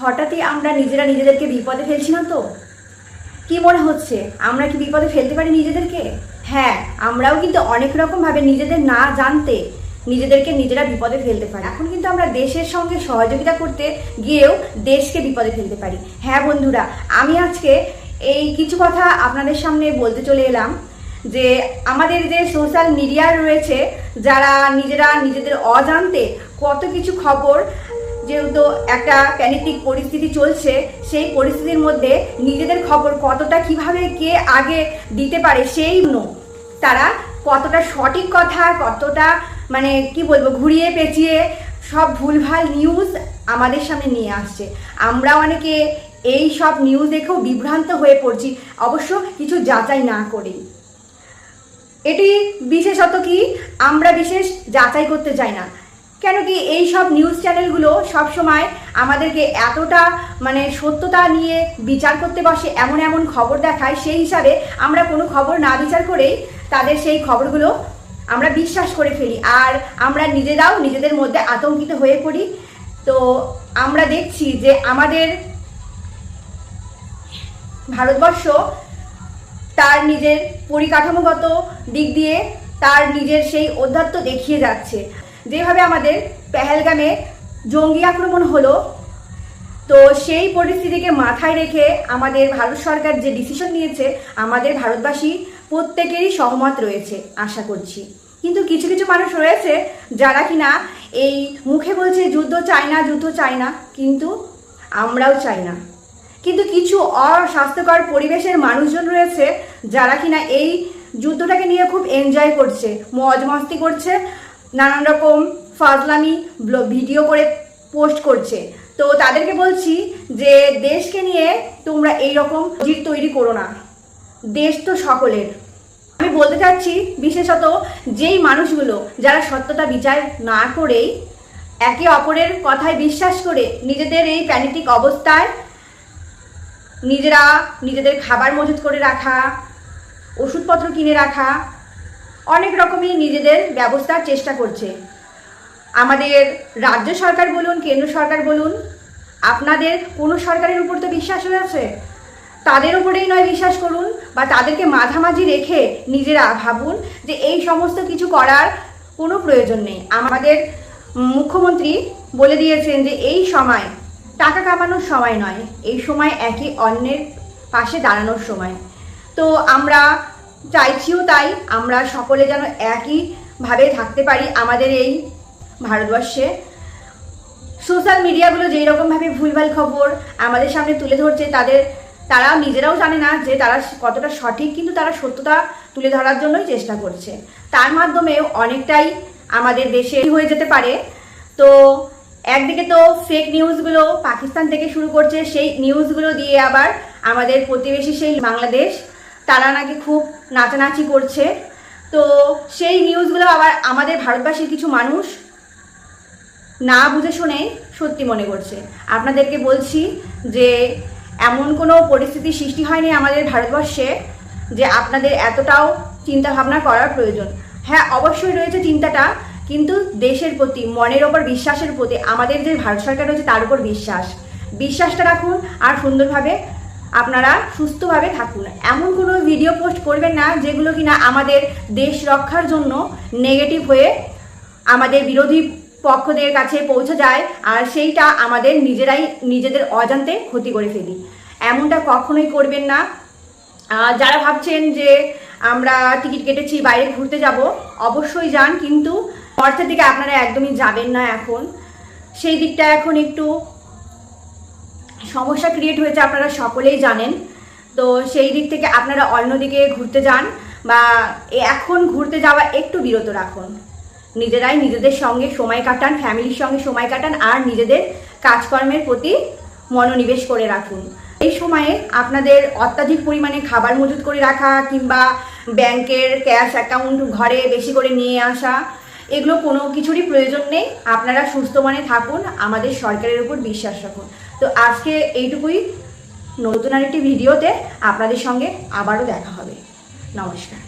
হঠাৎই আমরা নিজেরা নিজেদেরকে বিপদে ফেলছি না তো? কি মনে হচ্ছে? আমরা কি বিপদে ফেলতে পারি নিজেদেরকে? হ্যাঁ আমরাও কিন্তু অনেক রকম ভাবে নিজেদের না জানতে নিজেদেরকে নিজেরা বিপদে ফেলতে পারি। এখন কিন্তু আমরা দেশের সঙ্গে সহযোগিতা করতে গিয়েও দেশকে বিপদে ফেলতে পারি। হ্যাঁ বন্ধুরা, আমি আজকে এই কিছু কথা আপনাদের সামনে বলতে চলে এলাম যে আমাদের যে সোশ্যাল মিডিয়া রয়েছে, যারা নিজেরা নিজেদের অজান্তে কত কিছু খবর যেহেতু একটা প্যানিটিক পরিস্থিতি চলছে, সেই পরিস্থিতির মধ্যে নিজেদের খবর কতটা কীভাবে কে আগে দিতে পারে সেই নো। তারা কতটা সঠিক কথা, কতটা মানে কি বলব, ঘুরিয়ে পেঁচিয়ে সব ভুলভাল নিউজ আমাদের সামনে নিয়ে আসছে। আমরা অনেকে এই সব নিউজ দেখেও বিভ্রান্ত হয়ে পড়ছি, অবশ্য কিছু যাচাই না করেই। এটি বিশেষত কি? আমরা বিশেষ যাচাই করতে চাই না। কেন কি এই সব নিউজ চ্যানেলগুলো সবসময় আমাদেরকে এতটা মানে সত্যতা নিয়ে বিচার করতে বসে, এমন এমন খবর দেখায়, সেই হিসাবে আমরা কোনো খবর না বিচার করেই তাদের সেই খবরগুলো আমরা বিশ্বাস করে ফেলি। আর আমরা নিজেরাও নিজেদের মধ্যে আতঙ্কিত হয়ে পড়ি। তো আমরা দেখছি যে আমাদের ভারতবর্ষ তার নিজের পরিকাঠামোগত দিক দিয়ে তার নিজের সেই অধ্যাত্ম দেখিয়ে যাচ্ছে। যেভাবে আমাদের পেহেলগামে জঙ্গি আক্রমণ হলো, তো সেই পরিস্থিতিকে মাথায় রেখে আমাদের ভারত সরকার যে ডিসিশন নিয়েছে, আমাদের ভারতবাসী প্রত্যেকেরই সহমত রয়েছে, আশা করছি। কিন্তু কিছু কিছু মানুষ রয়েছে যারা কিনা এই মুখে বলছে যুদ্ধ চায় না, যুদ্ধ চায় না, কিন্তু আমরাও চাই না। কিন্তু কিছু অস্বাস্থ্যকর পরিবেশের মানুষজন রয়েছে যারা কিনা এই যুদ্ধটাকে নিয়ে খুব এনজয় করছে মজ মস্তি করছে নানান রকম ফাজলামি ভিডিও করে পোস্ট করছে। তো তাদেরকে বলছি যে, দেশকে নিয়ে তোমরা এই রকম জিত তৈরি করো না। দেশ তো সকলের। আমি বলতে চাচ্ছি বিশেষত যেই মানুষগুলো যারা সত্যতা বিচার না করেই একে অপরের কথায় বিশ্বাস করে নিজেদের এই প্যানিটিক অবস্থায় নিজেরা নিজেদের খাবার মজুত করে রাখা, ওষুধপত্র কিনে রাখা অনেক রকমই নিজেদের ব্যবস্থার চেষ্টা করছে। আমাদের রাজ্য সরকার বলুন, কেন্দ্র সরকার বলুন, আপনাদের কোনো সরকারের উপর তো বিশ্বাস রয়েছে তাদের উপরেই নয় বিশ্বাস করুন, বা তাদেরকে মাঝামাঝি রেখে নিজেরা ভাবুন যে এই সমস্ত কিছু করার কোনো প্রয়োজন নেই। আমাদের মুখ্যমন্ত্রী বলে দিয়েছেন যে এই সময় টাকা কামানোর সময় নয়, এই সময় একে অন্যের পাশে দাঁড়ানোর সময়। তো আমরা চাইছিও তাই, আমরা সকলে যেন একইভাবে থাকতে পারি আমাদের এই ভারতবর্ষে। সোশ্যাল মিডিয়াগুলো যেই রকমভাবে ভুলভাল খবর আমাদের সামনে তুলে ধরছে, তাদের, তারা নিজেরাও জানে না যে তারা কতটা সঠিক, কিন্তু তারা সত্যতা তুলে ধরার জন্যই চেষ্টা করছে। তার মাধ্যমে অনেকটাই আমাদের দেশে হয়ে যেতে পারে। তো একদিকে তো ফেক নিউজগুলো পাকিস্তান থেকে শুরু করছে, সেই নিউজগুলো দিয়ে আবার আমাদের প্রতিবেশী সেই বাংলাদেশ তারা নাকি খুব নাচানাচি করছে। তো সেই নিউজগুলো আবার আমাদের ভারতবাসীর কিছু মানুষ না বুঝে শুনে সত্যি মনে করছে। আপনাদেরকে বলছি যে এমন কোনো পরিস্থিতি সৃষ্টি হয়নি আমাদের ভারতবর্ষে যে আপনাদের এতটাও চিন্তা ভাবনা করার প্রয়োজন। হ্যাঁ অবশ্যই রয়েছে চিন্তাটা, কিন্তু দেশের প্রতি, মনের ওপর বিশ্বাসের প্রতি, আমাদের যে ভারত সরকার রয়েছে তার উপর বিশ্বাস। বিশ্বাসটা রাখুন, আর সুন্দরভাবে আপনারা সুস্থভাবে থাকুন। এমন কোনো ভিডিও পোস্ট করবেন না, যেগুলো কিনা আমাদের দেশ রক্ষার জন্য নেগেটিভ হয়ে আমাদের বিরোধী পক্ষদের কাছে পৌঁছে যায়, আর সেইটা আমাদের নিজেরাই নিজেদের অজান্তে ক্ষতি করে ফেলি। এমনটা কখনোই করবেন না। যারা ভাবছেন যে আমরা টিকিট কেটেছি, বাইরে ঘুরতে যাব, অবশ্যই যান, কিন্তু অর্থের দিকে আপনারা একদমই যাবেন না এখন। সেই দিকটা এখন একটু সমস্যা ক্রিয়েট হয়েছে আপনারা সকলেই জানেন। তো সেই দিক থেকে আপনারা অন্যদিকে ঘুরতে যান বা এখন ঘুরতে যাওয়া একটু বিরত রাখুন। নিজেরাই নিজেদের সঙ্গে সময় কাটান ফ্যামিলির সঙ্গে সময় কাটান আর নিজেদের কাজকর্মের প্রতি মনোনিবেশ করে রাখুন। এই সময়ে আপনাদের অত্যাধিক পরিমাণে খাবার মজুত করে রাখা কিংবা ব্যাংকের ক্যাশ অ্যাকাউন্ট ঘরে বেশি করে নিয়ে আসা এগুলো কোনো কিছুরই প্রয়োজন নেই। আপনারা সুস্থ মানে থাকুন, আমাদের সরকারের উপর বিশ্বাস রাখুন। তো আজকে এইটুকুই। নতুন আরেকটি ভিডিওতে আপনাদের সঙ্গে আবারও দেখা হবে। নমস্কার।